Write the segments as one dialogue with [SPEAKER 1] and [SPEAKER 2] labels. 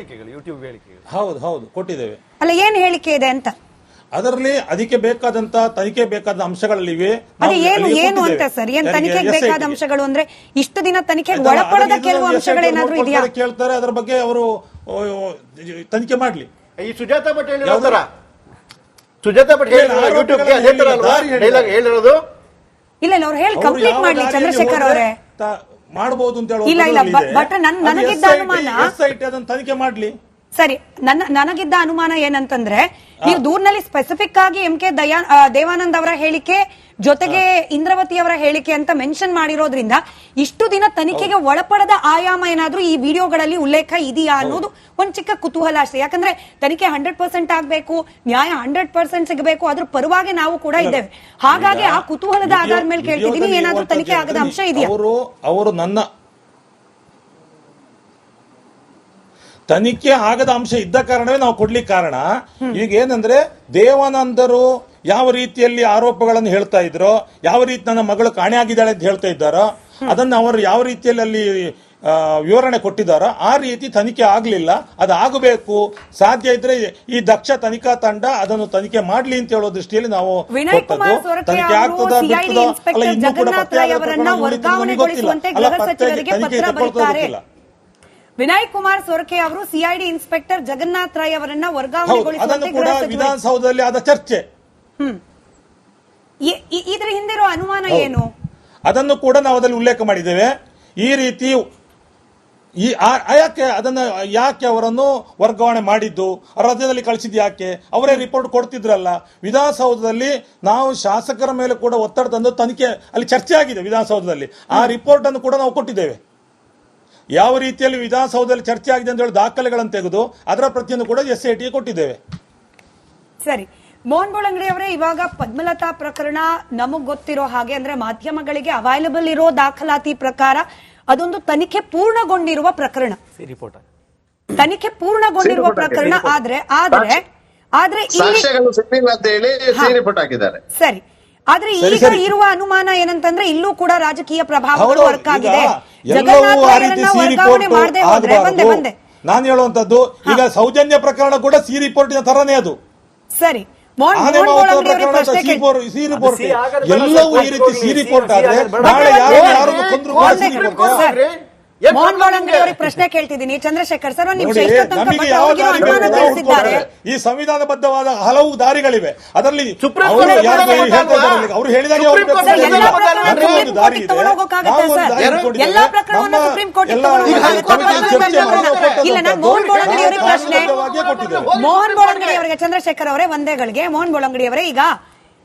[SPEAKER 1] ಹೇಳಿಕೆಗಳು ಯೂಟ್ಯೂಬ್ ಹೇಳಿಕೆಗಳು.
[SPEAKER 2] ಹೌದು ಹೌದು ಕೊಟ್ಟಿದ್ದೇವೆ.
[SPEAKER 3] ಅಲ್ಲ ಏನ್ ಹೇಳಿಕೆ ಇದೆ ಅಂತ?
[SPEAKER 2] ಅದರಲ್ಲಿ ಅದಕ್ಕೆ ಬೇಕಾದಂತ ತನಿಖೆ ಬೇಕಾದ ಅಂಶಗಳಲ್ಲಿವೆ.
[SPEAKER 3] ಅದೇ ಏನು ಏನು ಅಂತ. ಸರ್? ಏನ್ ತನಿಖೆಗೆ ಬೇಕಾದ ಅಂಶಗಳು ಅಂದ್ರೆ ಇಷ್ಟು ದಿನ ತನಿಖೆಗೆ ಒಳಪಡದ ಕೆಲವು ಅಂಶಗಳೇನಾದ್ರೂ ಇದೆಯಾ?
[SPEAKER 2] ಕೇಳ್ತಾರೆ ಅದರ ಬಗ್ಗೆ ಅವರು ತನಿಖೆ ಮಾಡ್ಲಿ.
[SPEAKER 1] ಈ ಸುಜಾತ ಭಟ್ ಹೇಳಿರೋ ಸುಜಾತ ಭಟ್ ಯೂಟ್ಯೂಬ್ಗೆ ಹೇಳಿರೋದು?
[SPEAKER 3] ಇಲ್ಲ ಇಲ್ಲ ಅವ್ರು ಹೇಳಿ ಕಂಪ್ಲೀಟ್ ಮಾಡ್ಲಿ ಚಂದ್ರಶೇಖರ್ ಅವರೇ.
[SPEAKER 2] ಮಾಡಬಹುದು ಅಂತ ಹೇಳಿ
[SPEAKER 3] ಇಲ್ಲ, ಇಲ್ಲ. ಬಟ್ ನನ್- ನನಗಿದ್ದ ಅನುಮಾನ-
[SPEAKER 2] ಅದನ್ನ ತನಿಖೆ ಮಾಡ್ಲಿ
[SPEAKER 3] ಸರಿ ನನ್ನ ನನಗಿದ್ದ ಅನುಮಾನ ಏನಂತಂದ್ರೆ ನೀವು ದೂರ್ನಲ್ಲಿ ಸ್ಪೆಸಿಫಿಕ್ ಆಗಿ ಎಂ ಕೆ ದಯಾ ದೇವಾನಂದ್ ಅವರ ಹೇಳಿಕೆ ಜೊತೆಗೆ ಇಂದ್ರವತಿ ಅವರ ಹೇಳಿಕೆ ಅಂತ ಮೆನ್ಷನ್ ಮಾಡಿರೋದ್ರಿಂದ ಇಷ್ಟು ದಿನ ತನಿಖೆಗೆ ಒಳಪಡದ ಆಯಾಮ ಏನಾದ್ರೂ ಈ ವಿಡಿಯೋಗಳಲ್ಲಿ ಉಲ್ಲೇಖ ಇದೆಯಾ ಅನ್ನೋದು ಒಂದ್ ಚಿಕ್ಕ ಕುತೂಹಲ ಅಷ್ಟೇ. ಯಾಕಂದ್ರೆ ತನಿಖೆ ಹಂಡ್ರೆಡ್ ಪರ್ಸೆಂಟ್ ಆಗ್ಬೇಕು ನ್ಯಾಯ ಹಂಡ್ರೆಡ್ ಪರ್ಸೆಂಟ್ ಸಿಗಬೇಕು ಅದ್ರ ಪರವಾಗಿ ನಾವು ಕೂಡ ಇದ್ದೇವೆ. ಹಾಗಾಗಿ ಆ ಕುತೂಹಲದ ಆಧಾರದ ಮೇಲೆ ಕೇಳ್ತಿದ್ದೀನಿ. ಏನಾದ್ರೂ ತನಿಖೆ ಆಗದ ಅಂಶ ಇದೆಯಾ?
[SPEAKER 2] ಅವರು ಅವರು ನನ್ನ ತನಿಖೆ ಆಗದ ಅಂಶ ಇದ್ದ ಕಾರಣವೇ ನಾವು ಕೊಡ್ಲಿಕ್ಕೆ ಕಾರಣ. ಈಗ ಏನಂದ್ರೆ ದೇವಾನಂದರು ಯಾವ ರೀತಿಯಲ್ಲಿ ಆರೋಪಗಳನ್ನು ಹೇಳ್ತಾ ಇದ್ರು ಯಾವ ರೀತಿ ನನ್ನ ಮಗಳು ಕಾಣೆ ಆಗಿದ್ದಾಳೆ ಅಂತ ಹೇಳ್ತಾ ಇದ್ದಾರೋ ಅದನ್ನು ಅವರು ಯಾವ ರೀತಿಯಲ್ಲಿ ಅಲ್ಲಿ ವಿವರಣೆ ಕೊಟ್ಟಿದ್ದಾರೋ ಆ ರೀತಿ ತನಿಖೆ ಆಗಲಿಲ್ಲ. ಅದು ಆಗಬೇಕು. ಸಾಧ್ಯ ಇದ್ರೆ ಈ ದಕ್ಷ ತನಿಖಾ ತಂಡ ಅದನ್ನು ತನಿಖೆ ಮಾಡ್ಲಿ ಅಂತ ಹೇಳೋ ದೃಷ್ಟಿಯಲ್ಲಿ ನಾವು ತನಿಖೆ ಆಗ್ತದೆ ಅಲ್ಲ
[SPEAKER 3] ಇನ್ಸ್ಪೆಕ್ಟರ್
[SPEAKER 2] ಇನ್ನೂ ಕೂಡ ಪತ್ತೆ ಗೊತ್ತಿಲ್ಲ. ಅಲ್ಲ, ಪತ್ತೆ- ತನಿಖೆ
[SPEAKER 3] ಪತ್ರ
[SPEAKER 2] ತಗೊಳ್ತದೋ ಗೊತ್ತಿಲ್ಲ.
[SPEAKER 3] ವಿನಯ್ ಕುಮಾರ್ ಸೊರಕೆ ಅವರು ಸಿಐಡಿ ಇನ್ಸ್ಪೆಕ್ಟರ್ ಜಗನ್ನಾಥ್ ರಾಯ್ ಅವರನ್ನ ವರ್ಗಾವಣೆಗೊಳಿಸುವಂತೆ
[SPEAKER 2] ಕೂಡ ವಿಧಾನಸೌಧದಲ್ಲಿ ಆದ ಚರ್ಚೆ.
[SPEAKER 3] ಇದ್ರ ಹಿಂದಿರೋ ಅನುಮಾನ ಏನು?
[SPEAKER 2] ಅದನ್ನು ಕೂಡ ನಾವು ಅದರಲ್ಲಿ ಉಲ್ಲೇಖ ಮಾಡಿದ್ದೇವೆ. ಈ ರೀತಿ ಈ ಯಾಕೆ ಅದನ್ನ ಯಾಕೆ ಅವರನ್ನು ವರ್ಗಾವಣೆ ಮಾಡಿದ್ದು? ರಾಜ್ಯದಲ್ಲಿ ಕಳಿಸಿದ್ದು ಯಾಕೆ? ಅವರೇ ರಿಪೋರ್ಟ್ ಕೊಡ್ತಿದ್ರಲ್ಲ. ವಿಧಾನಸೌಧದಲ್ಲಿ ನಾವು ಶಾಸಕರ ಮೇಲೆ ಕೂಡ ಒತ್ತಡ ತಂದು ತನಿಖೆ ಅಲ್ಲಿ ಚರ್ಚೆ ಆಗಿದೆ ವಿಧಾನಸೌಧದಲ್ಲಿ. ಆ ರಿಪೋರ್ಟ್ ಅನ್ನು ಕೂಡ ನಾವು ಕೊಟ್ಟಿದ್ದೇವೆ. ಯಾವ ರೀತಿಯಲ್ಲಿ ವಿಧಾನಸೌಧದಲ್ಲಿ ಚರ್ಚೆ ಆಗಿದೆ ಅಂತ ಹೇಳಿ ದಾಖಲೆಗಳನ್ನು ತೆಗೆದು ಅದರ ಪ್ರತಿಯನ್ನು ಕೂಡ ಎಸ್ ಐ ಟಿ ಕೊಟ್ಟಿದ್ದೇವೆ.
[SPEAKER 3] ಸರಿ. ಮೋಹನ್ ಬೋಳಂಗಡಿ ಅವರೇ ಇವಾಗ ಪದ್ಮಲತಾ ಪ್ರಕರಣ ನಮಗ್ ಗೊತ್ತಿರೋ ಹಾಗೆ ಅಂದ್ರೆ ಮಾಧ್ಯಮಗಳಿಗೆ ಅವೈಲಬಲ್ ಇರೋ ದಾಖಲಾತಿ ಪ್ರಕಾರ ಅದೊಂದು ತನಿಖೆ ಪೂರ್ಣಗೊಂಡಿರುವ ಪ್ರಕರಣ.
[SPEAKER 1] ಸಿ ರಿಪೋರ್ಟ್
[SPEAKER 3] ತನಿಖೆ ಪೂರ್ಣಗೊಂಡಿರುವ ಪ್ರಕರಣ. ಆದ್ರೆ ಆದ್ರೆ ಆದ್ರೆ
[SPEAKER 4] ಸಾಕ್ಷ್ಯಗಳು ಸಿಗ್ಲಿಲ್ಲ ಅಂತ ಹೇಳಿ
[SPEAKER 3] ಹಾ.
[SPEAKER 4] ಹಾಕಿದ್ದಾರೆ.
[SPEAKER 3] ಸರಿ. ಆದ್ರೆ ಈಗ ಇರುವ ಅನುಮಾನ ಏನಂತಂದ್ರೆ ಇಲ್ಲೂ ಕೂಡ ರಾಜಕೀಯ ಪ್ರಭಾವಗಳು
[SPEAKER 2] ಹೌದು,
[SPEAKER 3] ವರ್ಕ್ ಆಗಿದೆ.
[SPEAKER 2] ಎಲ್ಲವೂ
[SPEAKER 3] ಜಗನ್ನಾಥ್
[SPEAKER 2] ಆ ರೀತಿ ಸಿ
[SPEAKER 3] ವರ್ಗಾವಣೆ
[SPEAKER 2] ರಿಪೋರ್ಟ್
[SPEAKER 3] ಮಾಡದೆ ಹೋದ್ರೆ ಬಂದೆ ಬಂದೆ.
[SPEAKER 2] ನಾನು ಹೇಳುವಂತದ್ದು ಈಗ ಸೌಜನ್ಯ ಪ್ರಕರಣ ಕೂಡ ಸಿ ರಿಪೋರ್ಟಿನ ತರನೇ ಅದು.
[SPEAKER 3] ಸರಿ.
[SPEAKER 2] ಎಲ್ಲವೂ ಈ ರೀತಿ ಸಿ ರಿಪೋರ್ಟ್ ಆದ್ರೆ ನಾಳೆ ಯಾರು
[SPEAKER 3] ಯಾರು
[SPEAKER 2] ಯಾರನ್ನು ಕೊಂದ್ರು ಸಿ ರಿಪೋರ್ಟ್
[SPEAKER 3] ಮೋಹನ್ ಬೋಳಂಗಡಿ ಅವರಿಗೆ ಪ್ರಶ್ನೆ ಕೇಳ್ತಿದ್ದೀನಿ. ಚಂದ್ರಶೇಖರ್ ಸರ್
[SPEAKER 2] ಈ ಸಂವಿಧಾನ ಸಂವಿಧಾನಬದ್ಧವಾದ ಹಲವು ದಾರಿಗಳಿವೆ. ಅದರಲ್ಲಿ
[SPEAKER 1] ಸುಪ್ರೀಂ
[SPEAKER 2] ಅವರು
[SPEAKER 1] ಕೋರ್ಟ್
[SPEAKER 2] ಹೇಳಿದಾಗ
[SPEAKER 1] ಕೋರ್ಟ್ ಎಲ್ಲ
[SPEAKER 3] ಪ್ರಕರಣವನ್ನ ಸುಪ್ರೀಂ ಪ್ರಕರಣ. ಇಲ್ಲ, ನಾನು ಮೋಹನ್ ಬೋಳಂಗಡಿ ಅವರಿಗೆ ಪ್ರಶ್ನೆ. ಮೋಹನ್ ಬೋಳಂಗಡಿ ಅವರಿಗೆ ಚಂದ್ರಶೇಖರ್ ಅವರೇ ಒಂದೇಗಳಿಗೆ. ಮೋಹನ್ ಬೋಳಂಗಡಿ ಅವರೇ ಈಗ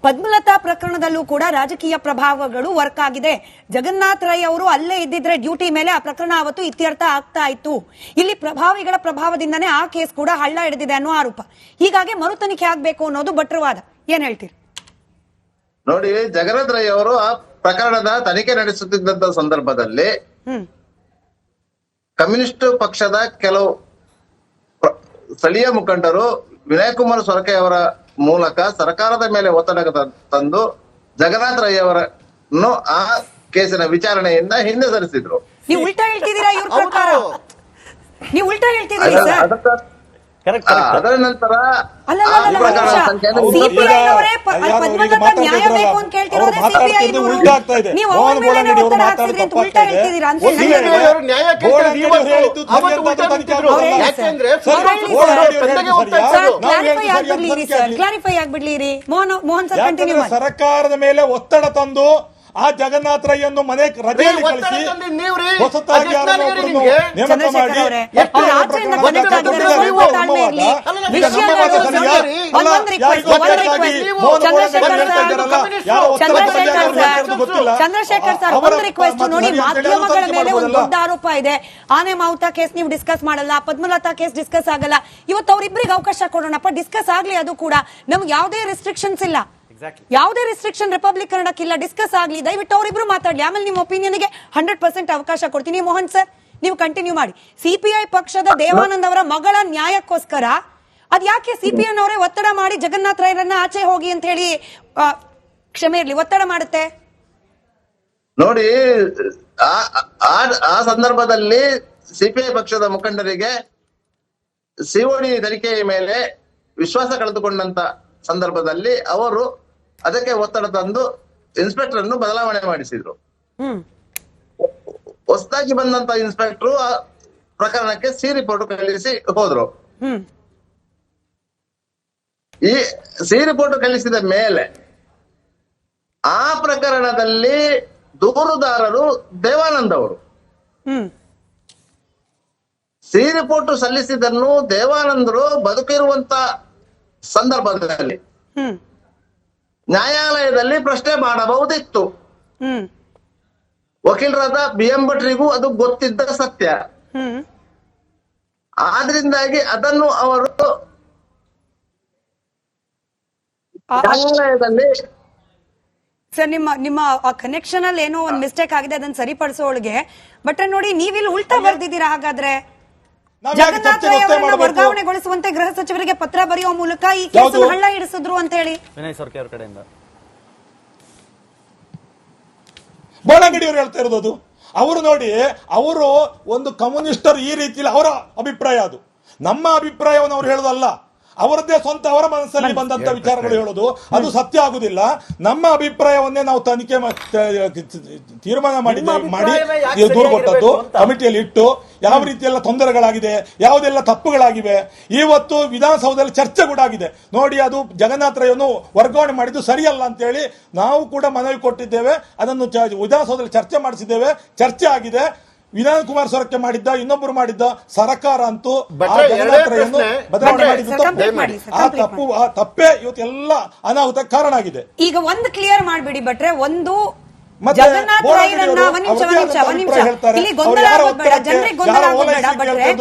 [SPEAKER 3] ಪದ್ಮಲತಾ ಪ್ರಕರಣದಲ್ಲೂ ಕೂಡ ರಾಜಕೀಯ ಪ್ರಭಾವಗಳು ವರ್ಕ್ ಆಗಿದೆ. ಜಗನ್ನಾಥ್ ರೈ ಅವರು ಅಲ್ಲೇ ಇದ್ದಿದ್ರೆ ಡ್ಯೂಟಿ ಮೇಲೆ ಆ ಪ್ರಕರಣ ಅವತ್ತು ಇತ್ಯರ್ಥ ಆಗ್ತಾ ಇತ್ತು. ಇಲ್ಲಿ ಪ್ರಭಾವಿಗಳ ಪ್ರಭಾವದಿಂದನೇ ಆ ಕೇಸ್ ಕೂಡ ಹಳ್ಳ ಹಿಡಿದಿದೆ ಅನ್ನೋ ಆರೋಪ. ಹೀಗಾಗಿ ಮರು ತನಿಖೆ ಆಗ್ಬೇಕು ಅನ್ನೋದು ಭಟ್ರವಾದ. ಏನ್ ಹೇಳ್ತೀರಿ?
[SPEAKER 4] ನೋಡಿ ಜಗನ್ನಾಥ್ ರೈ ಅವರು ಆ ಪ್ರಕರಣದ ತನಿಖೆ ನಡೆಸುತ್ತಿದ್ದಂತ ಸಂದರ್ಭದಲ್ಲಿ
[SPEAKER 3] ಹ್ಮ್.
[SPEAKER 4] ಕಮ್ಯುನಿಸ್ಟ್ ಪಕ್ಷದ ಕೆಲವು ಸ್ಥಳೀಯ ಮುಖಂಡರು ವಿನಯ್ ಕುಮಾರ್ ಸೊರಕೆ ಅವರ ಮೂಲಕ ಸರ್ಕಾರದ ಮೇಲೆ ಒತ್ತಡ ತಂದು ಜಗನ್ನಾಥ ರೈ ಅವರನ್ನು ಆ ಕೇಸಿನ ವಿಚಾರಣೆಯಿಂದ ಹಿಂದೆ ಸರಿಸಿದ್ರು.
[SPEAKER 3] ನೀವು ಉಲ್ಟಾ ಹೇಳ್ತಿದ್ದೀರಾ ಇವ್ರ ಪ್ರಕಾರ? ನೀವು ಉಲ್ಟಾ ಹೇಳ್ತಿದ್ದೀರಿ ಸರ್?
[SPEAKER 1] ಕರೆಕ್ಟ್
[SPEAKER 4] ಅದರ ನಂತರ
[SPEAKER 3] ಅಲ್ಲ ಅಲ್ಲ, ನ್ಯಾಯ ಬೇಕು ಅಂತ ಕೇಳ್ತಿರೋದೇ
[SPEAKER 2] ಇದೆ.
[SPEAKER 3] ನೀವು ಅವ್ರ ಮೇಲೆ ಹಾಕ್ತಿದ್ರಿ ಅಂತ ಉಲ್ಟಾ. ಹೇಳ್ತಿದ್ದೀರಾ? ಅಂತ ಕ್ಲಾರಿಫೈ ಆಗ್ಬಿಡ್ಲಿ ಸರ್ ಕ್ಲಾರಿಫೈ ಆಗ್ಬಿಡ್ಲಿ ಮೋಹನ್ ಮೋಹನ್ ಸರ್ ಕಂಟಿನ್ಯೂ
[SPEAKER 2] ಸರ್ಕಾರದ ಮೇಲೆ ಒತ್ತಡ ತಂದು ಆ ಜಗನ್ನಾಥ ರೈಯನ್ನು ಮನೆ ರಜೆಯಲ್ಲಿ ಕಳಿಸಿ ಹೊಸತಾಗಿ
[SPEAKER 1] ನಿಮ್ಗೆ?
[SPEAKER 2] ನೇಮಕ
[SPEAKER 3] ಚಂದ್ರಶೇಖರ್
[SPEAKER 2] ಮಾಡಿ
[SPEAKER 3] ಚಂದ್ರಶೇಖರ್ ಸರ್, ಒಂದು ರಿಕ್ವೆಸ್ಟ್ ನೋಡಿ ಮಾಧ್ಯಮಗಳ ಮೇಲೆ ಒಂದು ದೊಡ್ಡ ಆರೋಪ ಇದೆ. ಆನೆ ಮಾವುತ ಕೇಸ್ ನೀವು ಡಿಸ್ಕಸ್ ಮಾಡಲ್ಲ ಪದ್ಮಲತಾ ಕೇಸ್ ಡಿಸ್ಕಸ್ ಆಗಲ್ಲ. ಇವತ್ತು ಅವ್ರಿಬ್ರಿಗೆ ಅವಕಾಶ ಕೊಡೋಣಪ್ಪ ಡಿಸ್ಕಸ್ ಆಗ್ಲಿ ಅದು ಕೂಡ. ನಮ್ಗೆ ಯಾವುದೇ ರೆಸ್ಟ್ರಿಕ್ಷನ್ಸ್ ಇಲ್ಲ. ಯಾವುದೇ ರೆಸ್ಟ್ರಿಕ್ಷನ್ ರಿಪಬ್ಲಿಕ್ ಕನ್ನಡಕ್ಕಿಲ್ಲ. ಡಿಸ್ಕಸ್ ಆಗಲಿ. ದಯವಿಟ್ಟು ಅವರಿಬ್ರು ಮಾತಾಡಿ ಆಮೇಲೆ ನಿಮ್ಮ ಒಪಿನಿಯನ್ಗೆ ಹಂಡ್ರೆಡ್ ಪರ್ಸೆಂಟ್ ಅವಕಾಶ ಕೊಡ್ತೀನಿ. ಮೋಹನ್ ಸರ್ ನೀವು ಕಂಟಿನ್ಯೂ ಮಾಡಿ. ಸಿಪಿಐ ಪಕ್ಷದ ದೇವಾನಂದ್ ಅವರ ಮಗಳ ನ್ಯಾಯಕ್ಕೋಸ್ಕರ ಅದ್ ಯಾಕೆ ಸಿಪಿಎನ್ ಅವರೇ ಒತ್ತಡ ಮಾಡಿ ಜಗನ್ನಾಥ್ ರಾಯರನ್ನ ಆಚೆ ಹೋಗಿ ಅಂತ ಹೇಳಿ ಕ್ಷಮೆ ಇರ್ಲಿ. ಒತ್ತಡ ಮಾಡುತ್ತೆ?
[SPEAKER 4] ನೋಡಿ ಆ ಆ- ಆ ಸಂದರ್ಭದಲ್ಲಿ ಸಿಪಿಐ ಪಕ್ಷದ ಮುಖಂಡರಿಗೆ ಸಿಒಡಿ ತನಿಖೆಯ ಮೇಲೆ ವಿಶ್ವಾಸ ಕಳೆದುಕೊಂಡಂತ ಸಂದರ್ಭದಲ್ಲಿ ಅವರು ಅದಕ್ಕೆ ಒತ್ತಡ ತಂದು ಇನ್ಸ್ಪೆಕ್ಟರ್ ಅನ್ನು ಬದಲಾವಣೆ ಮಾಡಿಸಿದ್ರು. ಹೊಸದಾಗಿ ಬಂದಂತ ಇನ್ಸ್ಪೆಕ್ಟರ್ ಆ ಪ್ರಕರಣಕ್ಕೆ ಸಿ ರಿಪೋರ್ಟ್ ಕಳಿಸಿ ಹೋದ್ರು. ಈ ಸಿ ರಿಪೋರ್ಟ್ ಕಳಿಸಿದ ಮೇಲೆ ಆ ಪ್ರಕರಣದಲ್ಲಿ ದೂರುದಾರರು ದೇವಾನಂದ್ ಅವರು. ಸಿ ರಿಪೋರ್ಟ್ ಸಲ್ಲಿಸಿದ್ದನ್ನು ದೇವಾನಂದರು ಬದುಕಿರುವಂತ ಸಂದರ್ಭದಲ್ಲಿ ನ್ಯಾಯಾಲಯದಲ್ಲಿ ಪ್ರಶ್ನೆ ಮಾಡಬಹುದಿತ್ತು.
[SPEAKER 3] ಹ್ಮ್.
[SPEAKER 4] ವಕೀಲರಾದ ಬಿ ಎಂ ಭಟ್ರಿಗೂ ಅದು ಗೊತ್ತಿದ್ದ ಸತ್ಯ.
[SPEAKER 3] ಹ್ಮ್.
[SPEAKER 4] ಆದ್ರಿಂದಾಗಿ ಅದನ್ನು ಅವರು
[SPEAKER 3] ಆ-
[SPEAKER 4] ನ್ಯಾಯಾಲಯದಲ್ಲಿ
[SPEAKER 3] ಸರ್ ನಿಮ್ಮ ನಿಮ್ಮ ಆ ಕನೆಕ್ಷನ್ ಅಲ್ಲಿ ಏನೋ ಒಂದು ಮಿಸ್ಟೇಕ್ ಆಗಿದೆ ಅದನ್ನ ಸರಿಪಡಿಸೋಳಿಗೆ ಬಟ್ ನೋಡಿ ನೀವಿಲ್ಲಿ ಉಲ್ಟಾ ಬರ್ದಿದ್ದೀರಾ ಹಾಗಾದ್ರೆ? ಜಗನ್ನಾಥ್ ರೈ ಅವರನ್ನ ವರ್ಗಾವಣೆಗೊಳಿಸುವಂತೆ ಗೃಹ ಸಚಿವರಿಗೆ ಪತ್ರ ಬರೆಯುವ ಮೂಲಕ ಈ
[SPEAKER 2] ಯಾವುದು?
[SPEAKER 3] ಕೇಸ್ ಹಳ್ಳ ಹಿಡಿಸಿದ್ರು ಅಂತ ಹೇಳಿ.
[SPEAKER 1] ವಿನಯ್ ಸರ್ಕಾರ ಅವ್ರ ಕಡೆಯಿಂದ.
[SPEAKER 2] ಬೋಳಂಗಡಿ ಅವರು ಹೇಳ್ತಾ ಇರೋದು ಅದು. ಅವರು ನೋಡಿ ಅವರು ಒಂದು ಕಮ್ಯುನಿಸ್ಟರ್ ಈ ರೀತಿಯಲ್ಲಿ ಅವರ ಅಭಿಪ್ರಾಯ ಅದು. ನಮ್ಮ ಅಭಿಪ್ರಾಯವನ್ನು ಅವ್ರು ಹೇಳೋದಲ್ಲ. ಅವರದ್ದೇ ಸ್ವಂತ ಅವರ ಮನಸ್ಸಲ್ಲಿ ಬಂದಂತ ವಿಚಾರಗಳು ಹೇಳೋದು. ಅದು ಸತ್ಯ ಆಗುದಿಲ್ಲ. ನಮ್ಮ ಅಭಿಪ್ರಾಯವನ್ನೇ ನಾವು ತನಿಖೆ ಮಾ- ತೀರ್ಮಾನ ಮಾಡಿ ಮಾಡಿ ದೂರು ಕೊಟ್ಟದ್ದು ಕಮಿಟಿಯಲ್ಲಿ ಇಟ್ಟು ಯಾವ ರೀತಿಯೆಲ್ಲ ತೊಂದರೆಗಳಾಗಿದೆ ಯಾವುದೆಲ್ಲ ತಪ್ಪುಗಳಾಗಿವೆ. ಇವತ್ತು ವಿಧಾನಸೌಧದಲ್ಲಿ ಚರ್ಚೆ ಕೂಡ ಆಗಿದೆ. ನೋಡಿ ಅದು ಜಗನ್ನಾಥ ರೈಯನ್ನು ವರ್ಗಾವಣೆ ಮಾಡಿದ್ದು ಸರಿಯಲ್ಲ ಅಂತೇಳಿ ನಾವು ಕೂಡ ಮನವಿ ಕೊಟ್ಟಿದ್ದೇವೆ. ಅದನ್ನು ಚ- ವಿಧಾನಸೌಧದಲ್ಲಿ ಚರ್ಚೆ ಮಾಡಿಸಿದ್ದೇವೆ. ಚರ್ಚೆ ಆಗಿದೆ. ವಿಧಾನ ಕುಮಾರ್ ಸೊರಕೆ ಮಾಡಿದ್ದ ಇನ್ನೊಬ್ಬರು ಮಾಡಿದ್ದ ಸರ್ಕಾರ ಅಂತೂ. ಬದಲಾವಣೆ ಮಾಡಿದ್ದು ಆ ತಪ್ಪು ಆ ತಪ್ಪೇ ಇವತ್ತೆಲ್ಲ ಅನಾಹುತಕ್ಕೆ ಕಾರಣ ಆಗಿದೆ.
[SPEAKER 3] ಈಗ ಒಂದು ಕ್ಲಿಯರ್ ಮಾಡ್ಬಿಡಿ ಬಟ್ರೆ ಒಂದು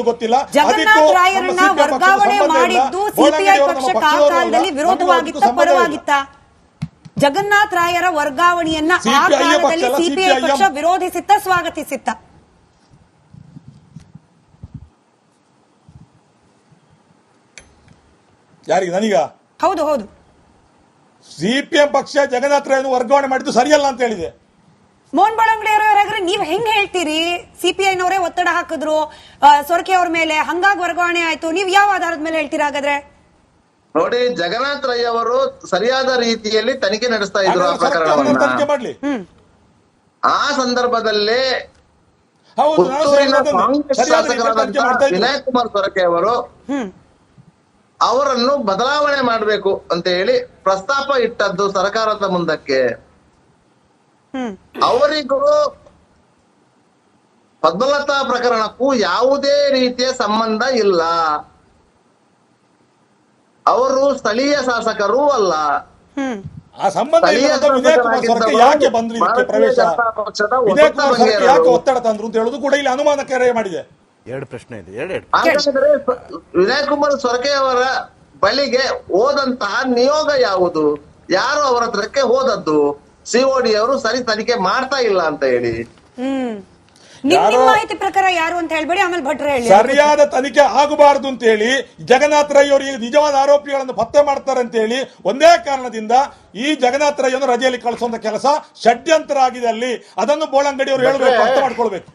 [SPEAKER 2] ಗೊತ್ತಿಲ್ಲ.
[SPEAKER 3] ಜಗನ್ನಾಥ್ ರಾಯರನ್ನ
[SPEAKER 2] ನಮ್ಮ CPI ಪಕ್ಷದ
[SPEAKER 3] ವರ್ಗಾವಣೆ ಮಾಡಿದ್ದು ಸಿಪಿಐ ಪಕ್ಷಕ್ಕೆ ಆ ಕಾಲದಲ್ಲಿ
[SPEAKER 2] ನಮಗೂ
[SPEAKER 3] ವಿರೋಧವಾಗಿತ್ತ
[SPEAKER 2] ಅದಕ್ಕೂ
[SPEAKER 3] ಪರವಾಗಿತ್ತ. ಜಗನ್ನಾಥ್ ರಾಯರ ವರ್ಗಾವಣೆಯನ್ನ ಆ ಕಾಲದಲ್ಲಿ ಸಿಪಿಐ ಪಕ್ಷ ವಿರೋಧಿಸಿತ್ತ ಸ್ವಾಗತಿಸಿತ್ತ.
[SPEAKER 2] ಯಾರಿಗೆ ನನಗ
[SPEAKER 3] ಹೌದು ಹೌದು.
[SPEAKER 2] ಸಿಪಿಎಂ ಪಕ್ಷ ಜಗನ್ನಾಥ ರಾಯ್ ವರ್ಗಾವಣೆ ಮಾಡಿದ್ದು ಸರಿಯಲ್ಲ ಅಂತ ಹೇಳಿದೆ.
[SPEAKER 3] ಮೋಹನ್ ಬಳಂಗಡಿ ಅವರಾದ್ರೆ ನೀವ್ ಹೆಂಗ್ ಹೇಳ್ತೀರಿ? ಸಿಪಿಐನವರೇ ಒತ್ತಡ ಹಾಕಿದ್ರು. ಆ, ಸೊರಕೆ ಅವ್ರ ಮೇಲೆ ಹಂಗಾಗಿ ವರ್ಗಾವಣೆ ಆಯ್ತು. ನೀವ್ ಯಾವ ಆಧಾರದ ಮೇಲೆ ಹೇಳ್ತೀರಾ ಹಾಗಾದ್ರೆ?
[SPEAKER 4] ನೋಡಿ ಜಗನ್ನಾಥ ರೈ ಅವರು ಸರಿಯಾದ ರೀತಿಯಲ್ಲಿ ತನಿಖೆ ನಡೆಸ್ತಾ ಇದ್ರು ಆ
[SPEAKER 2] ತನಿಖೆ ಮಾಡ್ಲಿ.
[SPEAKER 4] ಆ ಸಂದರ್ಭದಲ್ಲೇ
[SPEAKER 2] ಹೌದು ನಾನು
[SPEAKER 4] ಪುತ್ತೂರಿನ ಕಾಂಗ್ರೆಸ್ ಶಾಸಕರಾದಂತಹ ವಿನಯ್ ಕುಮಾರ್ ಸೊರಕೆ ಅವರು ಅವರನ್ನು ಬದಲಾವಣೆ ಮಾಡಬೇಕು ಅಂತ ಹೇಳಿ ಪ್ರಸ್ತಾಪ ಇಟ್ಟದ್ದು ಸರ್ಕಾರದ ಮುಂದಕ್ಕೆ.
[SPEAKER 3] ಹ್ಮ್.
[SPEAKER 4] ಅವರಿಗೂ ಪದ್ಮಲತಾ ಪ್ರಕರಣಕ್ಕೂ ಯಾವುದೇ ರೀತಿಯ ಸಂಬಂಧ ಇಲ್ಲ. ಅವರು ಸ್ಥಳೀಯ ಶಾಸಕರು ಅಲ್ಲ.
[SPEAKER 2] ಆ ಸಂಬಂಧ ಯಾಕೆ ಬಂದ್ರು
[SPEAKER 4] ಪಕ್ಷದ
[SPEAKER 2] ಒತ್ತಡ ತಂದ್ರು ಅಂತ ಹೇಳುದು ಕೂಡ ಇಲ್ಲಿ ಅನುಮಾನಕ್ಕೆ ಮಾಡಿದೆ.
[SPEAKER 1] ಎರಡು ಪ್ರಶ್ನೆ ಇದೆ. ಎರಡು ಎರಡು.
[SPEAKER 4] ಹಾಗಾದ್ರೆ ವಿನಯ್ ಕುಮಾರ್ ಸೊರಕೆ ಅವರ ಬಳಿಗೆ ಹೋದಂತಹ ನಿಯೋಗ ಯಾವುದು? ಯಾರು ಅವರ ಹತ್ರಕ್ಕೆ ಹೋದದ್ದು? ಸಿಒಡಿ ಅವರು ಸರಿ ತನಿಖೆ ಮಾಡ್ತಾ ಇಲ್ಲ ಅಂತ ಹೇಳಿ.
[SPEAKER 3] ಹ್ಮ್. ನಿಮ್
[SPEAKER 2] ಯಾರೋ-
[SPEAKER 3] ನಿಮ್ ಮಾಹಿತಿ ಪ್ರಕಾರ ಯಾರು ಅಂತ ಹೇಳ್ಬೇಡಿ ಆಮೇಲೆ ಭಟ್ರೆ ಹೇಳಿ.
[SPEAKER 2] ಸರಿಯಾದ ತನಿಖೆ ಆಗಬಾರದು ಅಂತ ಹೇಳಿ ಜಗನ್ನಾಥ ರೈ ಅವರು ಈಗ ನಿಜವಾದ ಆರೋಪಿಗಳನ್ನು ಪತ್ತೆ ಮಾಡ್ತಾರೆ ಅಂತ ಹೇಳಿ ಒಂದೇ ಕಾರಣದಿಂದ ಈ ಜಗನ್ನಾಥ ರೈಯನ್ನು ರಜೆಯಲ್ಲಿ ಕಳಿಸುವಂತ ಕೆಲಸ ಷಡ್ಯಂತರ ಆಗಿದೆ ಅಲ್ಲಿ. ಅದನ್ನು ಬೋಳಂಗಡಿ ಅವರು ಹೇಳಬೇಕು ಅರ್ಥ ಮಾಡ್ಕೊಳ್ಬೇಕು.